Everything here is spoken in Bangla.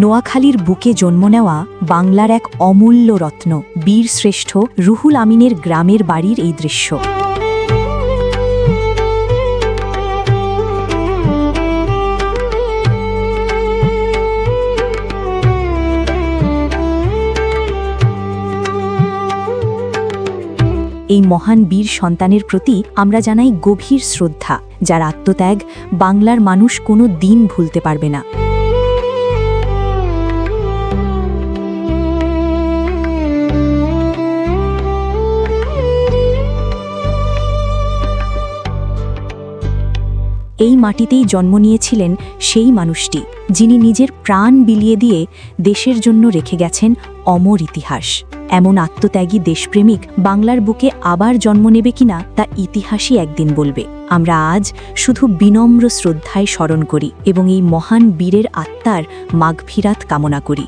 নোয়াখালীর বুকে জন্ম নেওয়া বাংলার এক অমূল্য রত্ন বীর শ্রেষ্ঠ রুহুল আমিনের গ্রামের বাড়ির এই দৃশ্য। এই মহান বীর সন্তানের প্রতি আমরা জানাই গভীর শ্রদ্ধা, যার আত্মত্যাগ বাংলার মানুষ কোনো দিন ভুলতে পারবে না। এই মাটিতেই জন্ম নিয়েছিলেন সেই মানুষটি, যিনি নিজের প্রাণ বিলিয়ে দিয়ে দেশের জন্য রেখে গেছেন অমর ইতিহাস। এমন আত্মত্যাগী দেশপ্রেমিক বাংলার বুকে আবার জন্ম নেবে কিনা তা ইতিহাসই একদিন বলবে। আমরা আজ শুধু বিনম্র শ্রদ্ধায় স্মরণ করি এবং এই মহান বীরের আত্মার মাগফিরাত কামনা করি।